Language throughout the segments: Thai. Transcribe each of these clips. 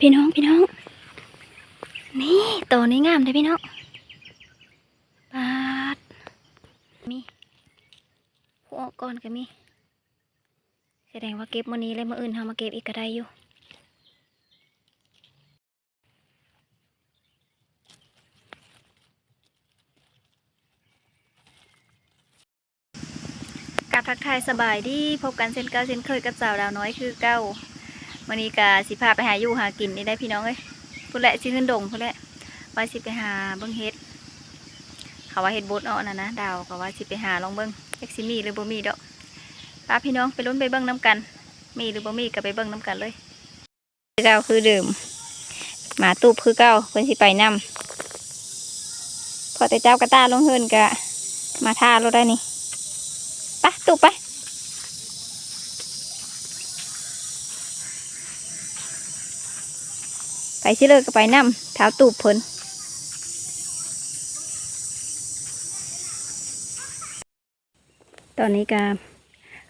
พี่น้องพี่น้อง นี่ตัวนี้งามเลยพี่น้องปาดมีหัวก่อนก็มีแสดงว่าเก็บมื้อนี้เลยมื้ออื่นเฮามาเก็บอีกก็ได้อยู่กับทักทายสบายดีพบกันเช่นเก่าเช่นเคยกับสาวดาวน้อยคือเก้า วันนี้กาสิพาไปหาอยู่หากินนี่ได้พี่น้องเอ้ยพูดแหละสิขึ้นดงพูดแหละว่าสิไปหาเบิ้งเฮ็ดเขาว่าเฮ็ดบดเอาน่ะนะดาวเขาว่าสิไปหาลองเบิ้งเอ็กซิมีหรือบ่มีดอกป้าพี่น้องไปลุ้นไปเบิ้งน้ำกัน มีหรือบ่มีก็ไปเบิ้งน้ำกันเลยเก้าคือดื่มหมาตูบคือเก้าเพิ่นสิไปนำพอแต่เจ้ากระตาลงเฮินกะมาท่ารถได้นี่ไปตูบไป ไปสิเลยก็ไปนำเท้าตูบเพิ่นตอนนี้ก็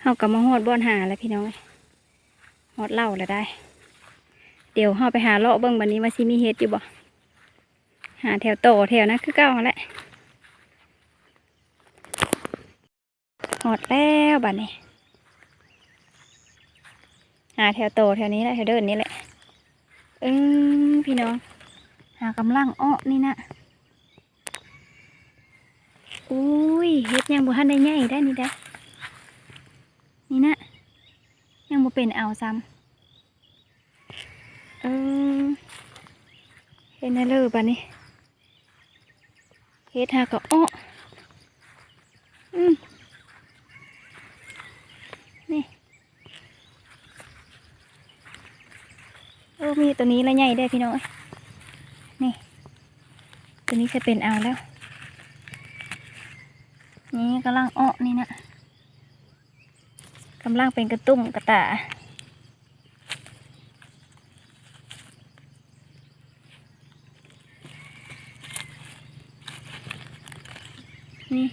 เฮากำมาหอดบ่อนหาแล้วพี่น้องเอ้ยหอดเล่าแล้วได้ เดี๋ยวเฮาไปหาเลาะเบิ่งบันนี้ว่าสิมีเฮ็ดอยู่บ่หาแถวโตแถวนะคือเก้าแหละหอดแล้วบัดนี้ หาแถวโตแถวนี้แหละแถวเดินนี้แหละ เออพี่น้อง หากำลังอ้อนี่นะอุ้ยเฮ็ดยังบ่ทันได้ใหญ่ได้นี่ได้นี่นะยังบ่เป็นเอาซ้ำเออเฮ็ดน่เลยบัดนี้เฮ็ดหาก็อ้อม เออ มีตัวนี้ละใหญ่ได้พี่น้องเอ้ยนี่ ตัวนี้จะเป็นเอาแล้ว นี่กำลังอ้อนี่นะกำลังเป็นกระตุ้มกระตานี่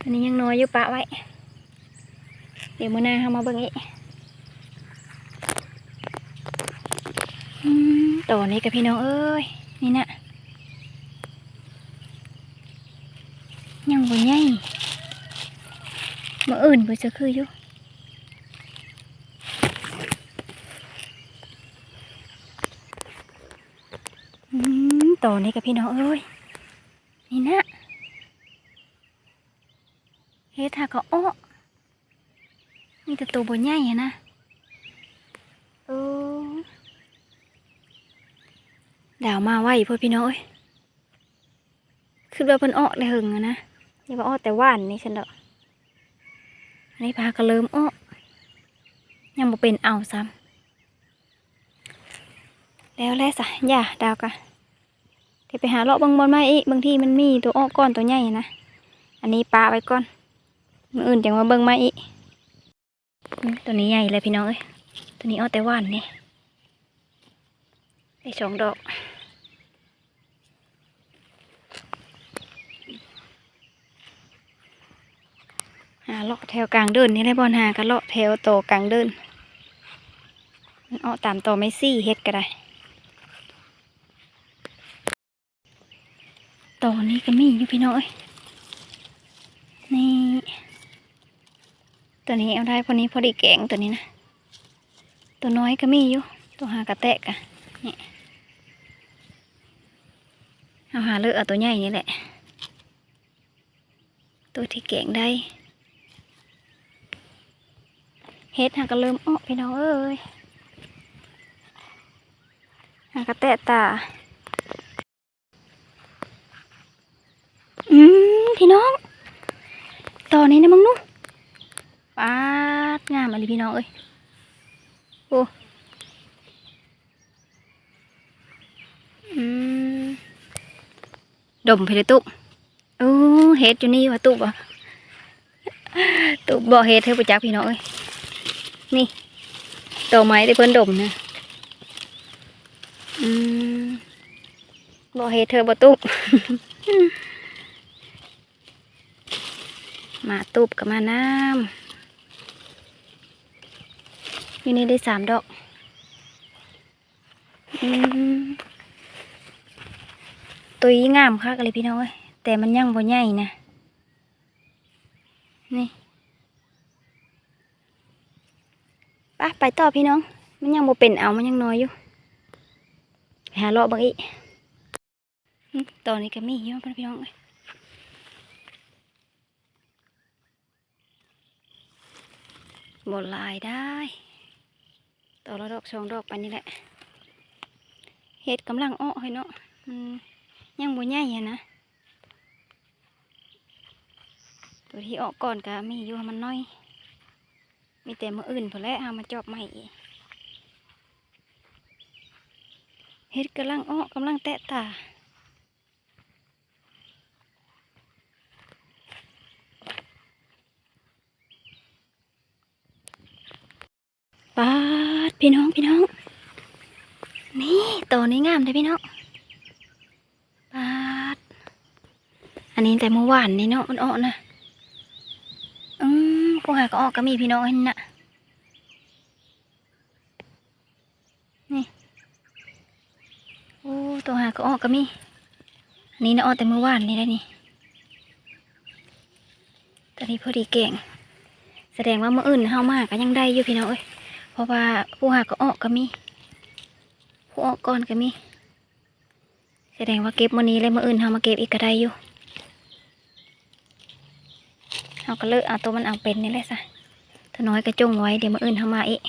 อันนี้ยังน้อยอยู่ปะไว้ เดี๋ยวมื่อหน้าเรามาเบิ่งอีก อื มตัวนี้กับพี่น้องเอ้ย นี่นะยังบ่ใหญ่มาอื่นบ่จะคืออยู่อืมตัวนี้กับพี่น้องเอ้ย นี่นะเฮ็ดหาก็โอ้มีแต่ตัวบ่ใหญ่อะนะโอ้ ดาวมาไหวพ่อพี่น้องเอ้ยคือว่าเพิ่นอ้อได้หึงนะนี่ว่าอ้อแต่ว่านนี่ฉันดอกอันนี้พาก็เริ่มอ้อยังบ่เป็นเอาซ้ำแล้วแล้วสะอย่าดาวกะเดี๋ยวไปหาเลาะบางบอนมาอีกบางที่มันมีตัวอ้อก้อนตัวใหญ่นะอันนี้ปลาไว้ก่อนมืออื่นจังมาเบิ่งมาอีกตัวนี้ใหญ่เลยพี่น้องเอ้ยตัวนี้อ้อแต่ว่านนี่ได้สองดอกาเลาะแถวกลางเดินนี่แหละบอลหากันเลาะแถวโตกลางเดินเอาตามโตไม่ซี่เฮ็ดก็ได้ตอนนี้ก็มีอยู่พี่น้องเอ้ยนี่ตัวนี้เอาได้พอนี้พอดีแกงตัวนี้นะตัวน้อยก็มีอยู่ตัวหากระแตกอะนี่เอาหาเลือกเอาตัวใหญ่นี่แหละ ตัวที่แกงได้ เฮ็ดหากก็เริ่มอ้อพี่น้องเอ้ยหากระแตะตา อืมพี่น้อง ตอนนี้นะมึงนุ๊ปาดงามอะไรพี่น้องเอ้ย โอ้อืมดมไปเลตุ๊บโอ้เฮ็ดอยู่นี่วะตุ๊บอะตุ๊บบ่เฮ็ดเธอไปจักพี่น้องเอ้ย นี่ดอกไม้ได้เพิ่นดมนะอืมบ่เฮ็ดเธอบ่ตุ๊บมาตุบกับมาน้ำอยู่นี่ได้สามดอกอืมตัวนี้งามคักเลยพี่น้องเอ้ยแต่มันยังบ่ใหญ่นะนี่ ไปไปต่อพี่น้อง มันยังบ่เป็นเอามันยังน้อยอยู่ไปหาเลาะบางอีตอนนี้ก็มีอยู่เพิ่นพี่น้องเอ้ยบ่หลายได้ ต่อละดอกสองดอกไปนี่แหละ เห็ดกำลังอ้อให้เนาะมันยังบ่ใหญ่อะนะ ตัวที่ออกก่อนก็มีอยู่มันน้อย มีแต่มืออื่นพอแล้วเอามาจอบใหม่เห็ดกำลังอ้อกำลังแตะตาปาดพี่น้องพี่น้อง นี่ตัวนี้งามเลยพี่น้องปาด อันนี้แต่เมื่อวานนี่เนาะมันออนะ มกูหาก็ออกก็มีพี่น้องเห็นนะนี่โอ้ตัวหาก็ออกก็มีอันนี้นะออกแต่เมื่อวานนี่ได้นี่ตอนนี้พอดีเก่ง แสดงว่าเมื่ออื่นเฮามากก็ยังได้อยู่พี่น้องเอ้ยเพราะว่าผู้หาก็ออกก็มีผู้ออกก่อนก็มี แสดงว่าเก็บมื้อนี้เลยมื้ออื่นเฮามาเก็บอีกก็ได้อยู่ เฮาก็เลิกเอาตัวมันเอาเป็นนี่แหละซะถ้าน้อยก็จงไว้เดี๋ยวมื้ออื่นเฮามาอีก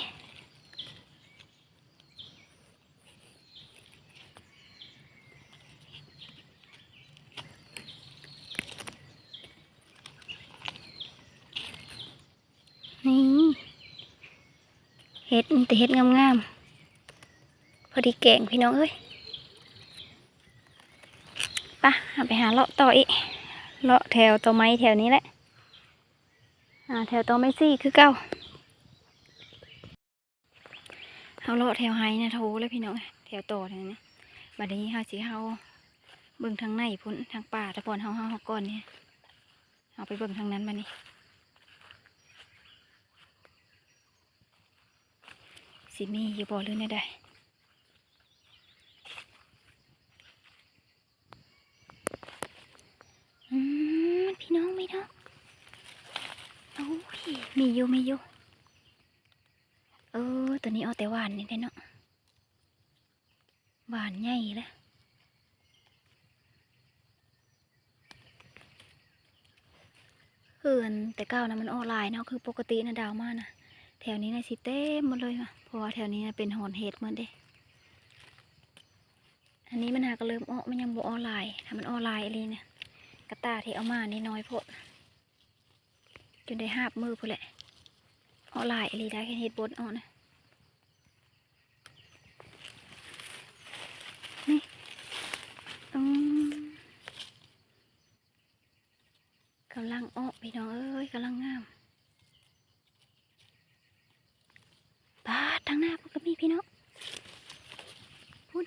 นี่เฮ็ดมีแต่เฮ็ดงามๆ พอดีแกงพี่น้องเอ้ยปะเอาไปหาเลาะต่ออีกเลาะแถวต่อไม้แถวนี้แหละ อ่าแถวตอไม้ซี่คือเก้าเอาเลาะแถวไฮนะโทเลยพี่น้องแถวโต่อแถวนี้บัดนี้เฮาสิเฮาเบิ่งทางในพุ่นทางป่าตะพอนเฮาเฮาเฮาก่อนเนี่ยเอาไปเบิ่งทางนั้นมานี่สิมีอยู่บ่หรือไงได้อืมพี่น้องไม่น้องโอ้ย มีอยู่มีอยู่เออตัวนี้เอาแต่หวานนี่ได้เนาะหวานใหญ่เลยเฮือนแต่เก้านะมันออนไลน์เนาะคือปกตินะดาวมากนะแถวนี้นะสิเต็มหมดเลยค่ะเพราะว่าแถวนี้นะเป็นหอนเห็ดเหมือนเด้อันนี้มันหาก็เริ่มออกมันยังบ่ออนไลน์ถ้ามันออนไลน์อะไรเนี่ยกระตาที่เอามานี่น้อยโพด จนได้หาบมือพูนแหละออนไลน์อะไรได้แค่เห็ดบดออกนะนี่อืมกำลังออกพี่น้องเอ้ยกำลังงามปาทางหน้าพวกก็มีพี่น้องพุ่น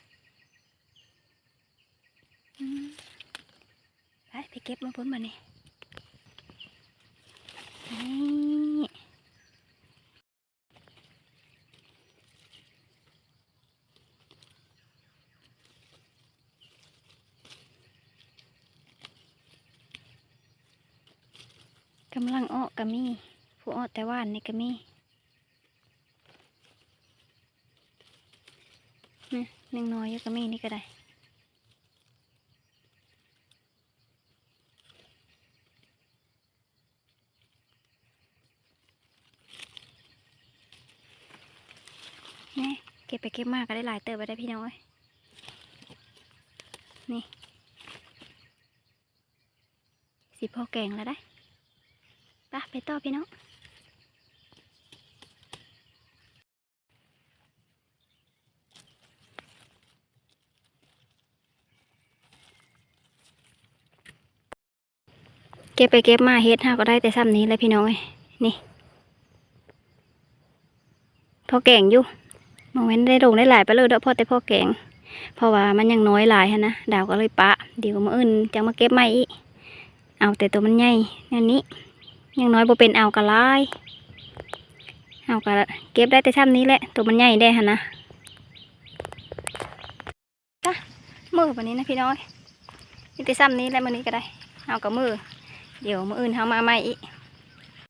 ไปไปเก็บมาพุ่นมานี่นี่ กำลังอ้อกก็มี ผู้ออแต่ว่านในก็มีนี่หนึ่งน้อยก็มีนี่ก็ได้ นี่เก็บไปเก็บมากก็ได้หลายเติบไปได้พี่น้อยนี่สิพอแกงแล้วได้ไปไปต่อพี่น้องเก็บไปเก็บมาเฮ็ดห้าก็ได้แต่ซ้ำนี้แหละพี่น้องเอ้ยนี่พอแก่งอยู่ โมเมนได้ลงได้หลายไปเลยเด้อพอแต่พ่อแกง เพราะว่ามันยังน้อยหลายฮะนะดาวก็เลยปะเดี๋ยวมาอื่นจังมาเก็บใหม่อีกเอาแต่ตัวมันใหญ่นั่นนี้ยังน้อยบ่เป็นเอากระลาเอาก็เก็บได้แต่ช่ำนี้แหละ ตัวมันใหญ่ได้ฮะนะจ้ะมือวันนี้นะพี่น้อยนี่แต่ซ้ำนี้แหละมือนี้ก็ได้เอากับมือเดี๋ยวมืออื่นเขามาใหม่อีก